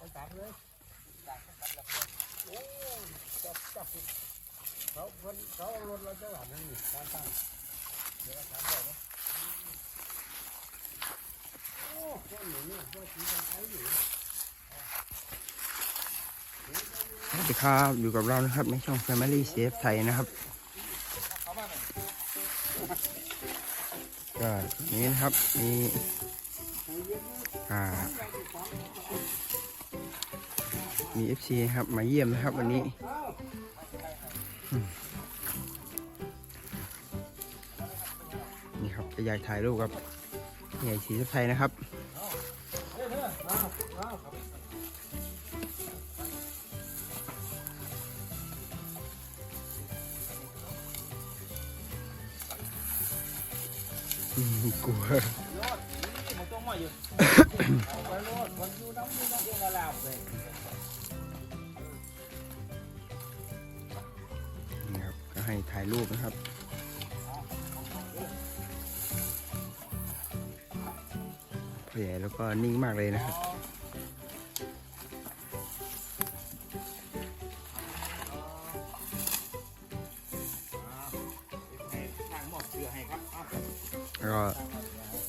ไปตักเลยตักกันแล้วโอ้จับจับเขาเพิ่นเขาเอารถเราจะหลับนั่นนี่การตั้งเดี๋ยวถามบอกนะโอ้ต้นหนึ่งเนี่ยต้นสีทางไทยอยู่สวัสดีครับอยู่กับเรานะครับในช่อง Family Safe ไทยนะครับก็นี้นะครับมีอ่า มี FC ครับ มาเยี่ยมนะครับวันนี้ นี่ครับจะอยากถ่ายรูปกับใหญ่สีไทยนะครับอืมกลัว ให้ถ่ายรูปนะครับ พ่อใหญ่แล้วก็นิ่งมากเลยนะครับทางหมดเสื้อให้ครับอะแล้วก็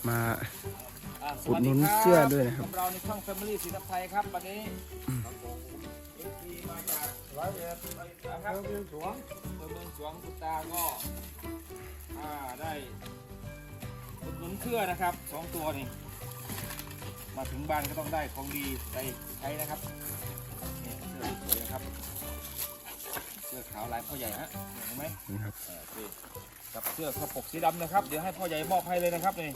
มาอะสอุวัดสหนุดีนครับเสื้อด้วยนะครับพเราในช่อง Family สีน้ำไทยครับวันนี้ มาจากร้อยเอ็ดร้อยเอ็ดคนะครัรับบเรื่องสวงอำเภอเมืองสวงคุณตาก็อ่าได้อุดหนุนเครือนะครับสองตัวนี่มาถึงบ้านก็ต้องได้ของดีไปใช้นะครับนี่เสื้อสวยนะครับเสื้อขาวลายพ่อใหญ่ฮะเห็นไหม นี่ครับเออโอเคกับเสื้อกระปกสีดำนะครับ เดี๋ยวให้พ่อใหญ่มอบให้เลยนะครับนี่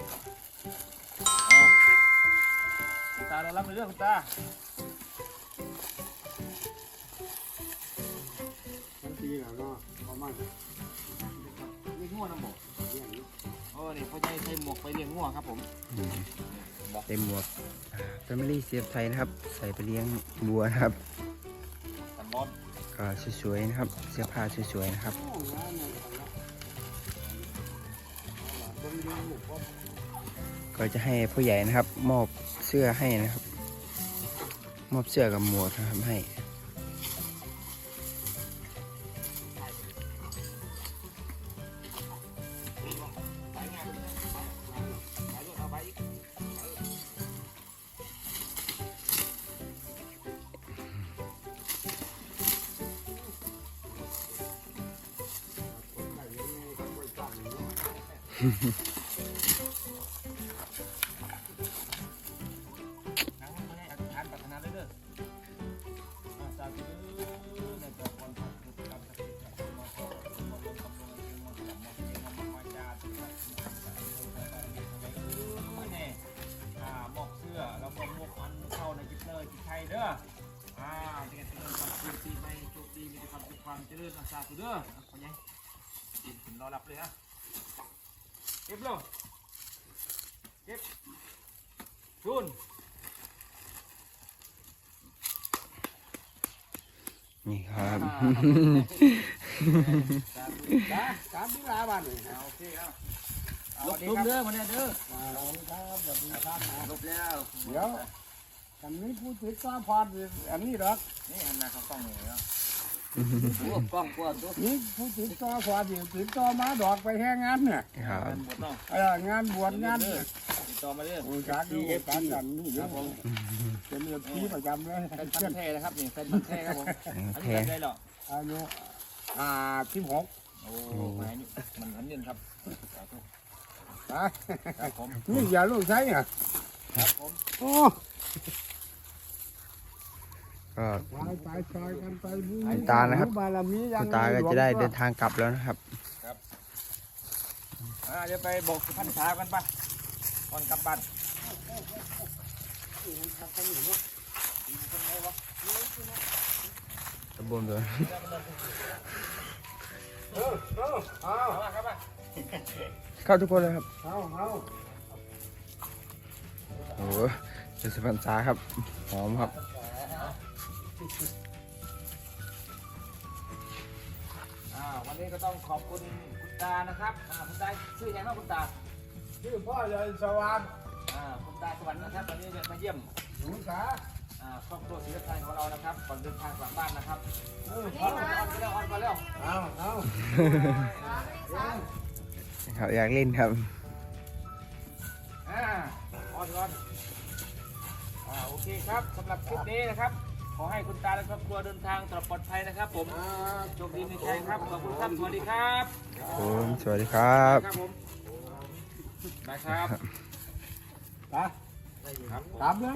เอาคุณตาเรารับในเรื่องคุณตา เนาะประมาณเลี้ยงงัวน้ำบอกเรื่องนี้โอ้นี่พ่อใหญ่ใส่หมวกไปเลี้ยงงัวครับผมอืมบอกเต็มหมวกอ่า Family Safe ไทยนะครับ ใส่ไปเลี้ยงวัวนะครับกันร้อนก็สวยๆนะครับ เสื้อผ้าสวยๆนะครับโอ้งานเนี่ยคนเลี้ยงลูกก็ก็จะให้ผู้ใหญ่นะครับ มอบเสื้อให้นะครับ มอบเสื้อกับหมวกนะครับให้ ดีมีแต่ความสุขความเจริญอาสาธุเด้ออะคนยังกินถึงรอรับเลยฮะ เก็บลงเก็บชุนนี่ครับจ้าการที่ลาบ้านนี่โอเคครับลบตุ้มเด้อมาเนี่ยเด้ออ่าสวัสดีครับสวัสดีครับอ่าลบแล้ว เดี๋ยวอันนี้ผู้ติดตามพอดอันนี้หรอกนี่อันนั้นเขาต้องนี่เนาะกล้องกว่าตัวนี่ผู้ติดต่อพอดีติดต่อมาดอกไปแห่งานเนี่ยครับงานบวชเนาะเอองานบวชงานติดต่อมาเด้อโอ้ยการดูการกันนี่เดี๋ยวผมเป็นเรื่องที่ประจำเลยเป็นพันเพื่อนธุ์แท้นะครับนี่เป็นพันธุ์แท้ครับผมอันแทนี้นได้หรออายุอ่าสิบหกโอ้หมายนี่มันอันนี้ครับสาธุนะครับผมนี่อย่าลูกใช้อะครับผมโอ้ ก็ไปไปซอยกันไปบุญคุณตานะครับบารมียัคุงณตาก็จะได้เดินทางกลับแล้วนะครับอ่าเดี๋ยวไปบอกพันษากันปะก่อนกลับบ้านตะบนเลยเออเออเอาเอามาครับมาเข้าทุกคนเลยครับเอาเอาโอ้โหเป็นสปันซาครับ หอมครับ อ่าวันนี้ก็ต้องขอบคุณคุณตานะครับอ่าคุณตาชื่อยังไงคุณตาชื่อพ่อใหญ่สว่างอ่าคุณตาสวรรค์นะครับวันนี้มาเยี่ยมหนูสาอ่าอ่าครอบครัวศิลปไทยของเรานะครับก่อนเดินทางกลับบ้านนะครับเออเอาเอาเอาเอาเอาเอาเอาเอาครับอยากเล่นครับอ่าออนก่อนอ่าโอเคครับสำหรับคลิปนี้นะครับ ขอให้คุณตาและครอบครัวเดินทางตลอดปลอดภัยนะครับ ผมโชคดีมีชัยครับขอบคุณครับสวัสดีครับผมสวัสดีครับครับผมไปครับไปครับผมตามเลย